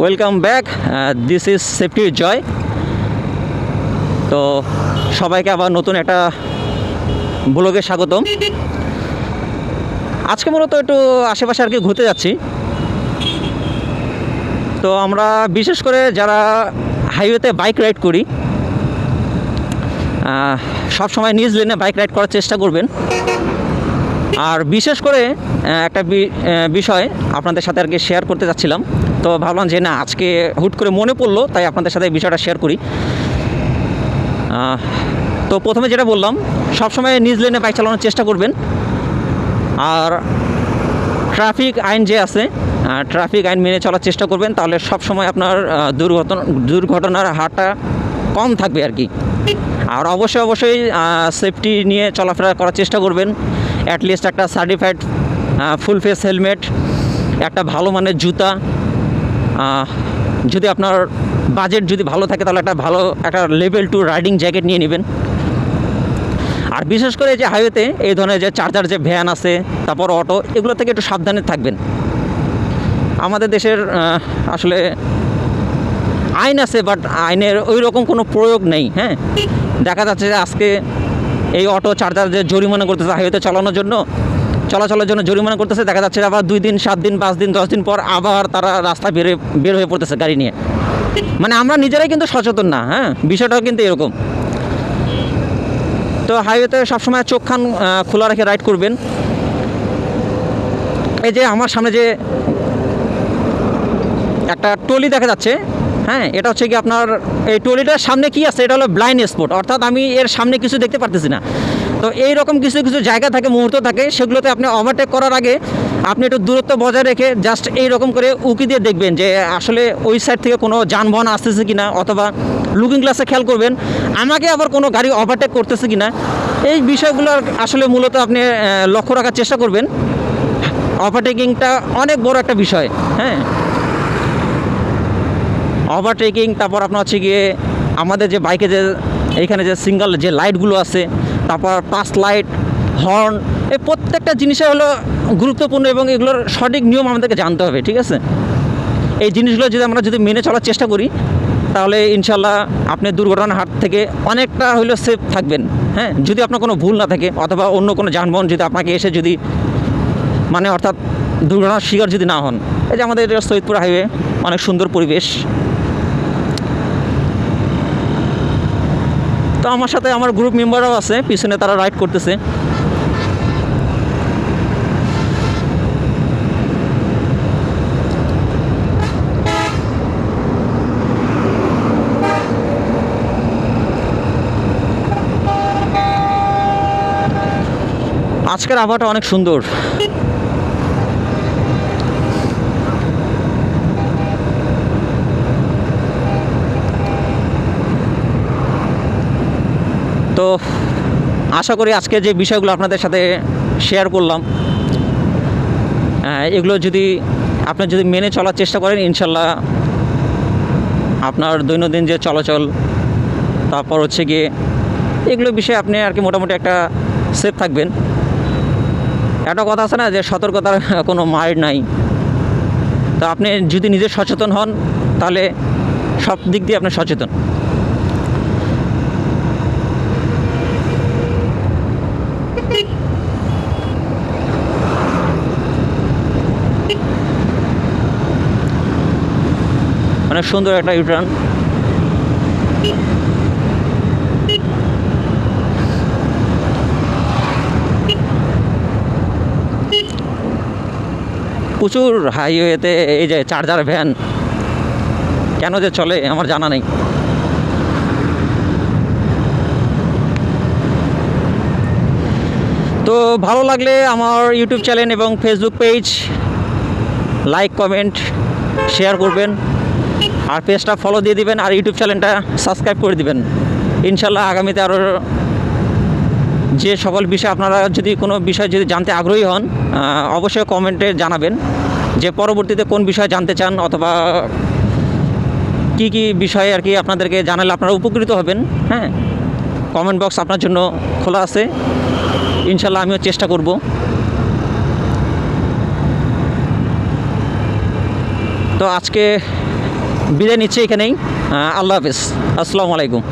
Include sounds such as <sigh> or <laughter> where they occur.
Welcome back this is safety Joy তো সবাইকে আবার নতুন একটা ব্লগে স্বাগতম। আজকে মূলত একটু আশেপাশে আর কি ঘুরতে যাচ্ছি। তো আমরা বিশেষ করে যারা হাইওয়েতে বাইক রাইড করি সব সময় নিজ লেনে বাইক রাইড করার চেষ্টা করবেন। আর বিশেষ করে একটা বিষয় আপনাদের সাথে আর কি শেয়ার করতে চাচ্ছিলাম তো ভাবলাম যে না, আজকে হুট করে মনে পড়ল, তাই আপনাদের সাথে বিষয়টা শেয়ার করি। তো প্রথমে যেটা বললাম, সবসময় নিজ লেনে বাইক চালানোর চেষ্টা করবেন। আর ট্রাফিক আইন যে আছে ট্রাফিক আইন মেনে চলার চেষ্টা করবেন, তাহলে সব সময় আপনার দুর্ঘটনা, দুর্ঘটনার হারটা কম থাকবে আর কি। আর অবশ্যই অবশ্যই সেফটি নিয়ে চলাফেরা করার চেষ্টা করবেন। অ্যাটলিস্ট একটা সার্টিফাইড ফুল ফেস হেলমেট একটা ভালো মানের জুতা। যদি আপনার বাজেট যদি ভালো থাকে, তাহলে একটা ভালো, একটা লেভেল টু রাইডিং জ্যাকেট নিয়ে নেবেন। আর বিশেষ করে যে হাইওয়েতে এই ধরনের যে চার্জার যে ভ্যান আছে, তারপর অটো এগুলো থেকে একটু সাবধানে থাকবেন। আমাদের দেশের আসলে আইন আছে বাট আইনের ওই রকম কোনো প্রয়োগ নেই হ্যাঁ? দেখা যাচ্ছে যে আজকে এই অটো চার্জার যে জরিমানা করতেছে হাইওয়েতে চালানোর জন্য, চলাচলের জন্য জরিমানা করতেছে, দেখা যাচ্ছে আবার দুই দিন, সাত দিন, পাঁচ দিন, দশ দিন পর আবার তারা রাস্তায় বের বের হয়ে পড়তেছে গাড়ি নিয়ে। মানে আমরা নিজেরাই কিন্তু সচেতন না হ্যাঁ? বিষয়টাও কিন্তু এরকম। তো হাইওয়েতে সবসময় চোখ খান খোলা রেখে রাইড করবেন। এই যে আমার সামনে যে একটা টলি দেখা যাচ্ছে হ্যাঁ এটা হচ্ছে কি আপনার এই টলিটার সামনে কি আছে? এটা হলো ব্লাইন্ড স্পট অর্থাৎ আমি এর সামনে কিছু দেখতে পারতেছি না। তো এই রকম কিছু কিছু জায়গা থাকে, মুহূর্ত থাকে, সেগুলোতে আপনি ওভারটেক করার আগে আপনি একটু দূরত্ব বজায় রেখে জাস্ট এই রকম করে উকি দিয়ে দেখবেন যে আসলে ওই সাইড থেকে কোনো যানবাহন আসতেছে কি না অথবা লুকিং গ্লাসে খেয়াল করবেন, আমাকে আবার কোনো গাড়ি ওভারটেক করতেছে কি না এই বিষয়গুলো আসলে মূলত আপনি লক্ষ্য রাখার চেষ্টা করবেন। ওভারটেকিংটা অনেক বড় একটা বিষয় হ্যাঁ। ওভারটেকিং তারপর আপনার হচ্ছে গিয়ে আমাদের যে বাইকে যে, এইখানে যে সিঙ্গেল যে লাইটগুলো আছে, তারপর পাস লাইট হর্ন এই প্রত্যেকটা জিনিসে হলো গুরুত্বপূর্ণ এবং এগুলোর সঠিক নিয়ম আমাদেরকে জানতে হবে, ঠিক আছে? এই জিনিসগুলো যদি আমরা যদি মেনে চলার চেষ্টা করি, তাহলে ইনশাল্লাহ আপনি দুর্ঘটনার হাত থেকে অনেকটা হলেও সেফ থাকবেন হ্যাঁ? যদি আপনার কোনো ভুল না থাকে অথবা অন্য কোনো যানবাহন যদি আপনাকে এসে যদি মানে অর্থাৎ দুর্ঘটনার শিকার যদি না হন, এই যে আমাদের সৈয়দপুর হাইওয়ে অনেক সুন্দর পরিবেশ। তো আমার সাথে আমার গ্রুপ মেম্বাররাও আছে, পিছনে তারা রাইড করতেছে। আজকের আবহাওয়াটা অনেক সুন্দর। তো আশা করি আজকে যে বিষয়গুলো আপনাদের সাথে শেয়ার করলাম এগুলো যদি আপনি যদি মেনে চলার চেষ্টা করেন, ইনশাল্লাহ আপনার দৈনন্দিন যে চলাচল, তারপর হচ্ছে গিয়ে এগুলো বিষয়ে আপনি আর কি মোটামুটি একটা সেফ থাকবেন। একটা কথা আছে না যে সতর্কতার <laughs> কোনো মার নাই। তো আপনি যদি নিজে সচেতন হন, তাহলে সব দিক দিয়ে আপনি সচেতন। অনেক সুন্দর একটা ইউটার্ন প্রচুর হাইওয়েতে এই যে চার্জার ভ্যান কেন যে চলে, আমার জানা নেই। তো ভালো লাগলে আমার ইউটিউব চ্যানেল এবং Facebook page like comment share করবেন। আর পেজটা ফলো দিয়ে দিবেন আর ইউটিউব চ্যানেলটা সাবস্ক্রাইব করে দিবেন। ইনশাল্লাহ আগামীতে আরও যে সকল বিষয় আপনারা যদি কোনো বিষয় যদি জানতে আগ্রহী হন অবশ্যই কমেন্টে জানাবেন যে পরবর্তীতে কোন বিষয় জানতে চান অথবা কি কি বিষয়ে আর কি আপনাদেরকে জানালে আপনারা উপকৃত হবেন হ্যাঁ? কমেন্ট বক্স আপনার জন্য খোলা আছে। ইনশাল্লাহ আমিও চেষ্টা করব। তো আজকে বিদায় নিচ্ছি এখানেই। আল্লাহ হাফিজ। আসসালামু আলাইকুম।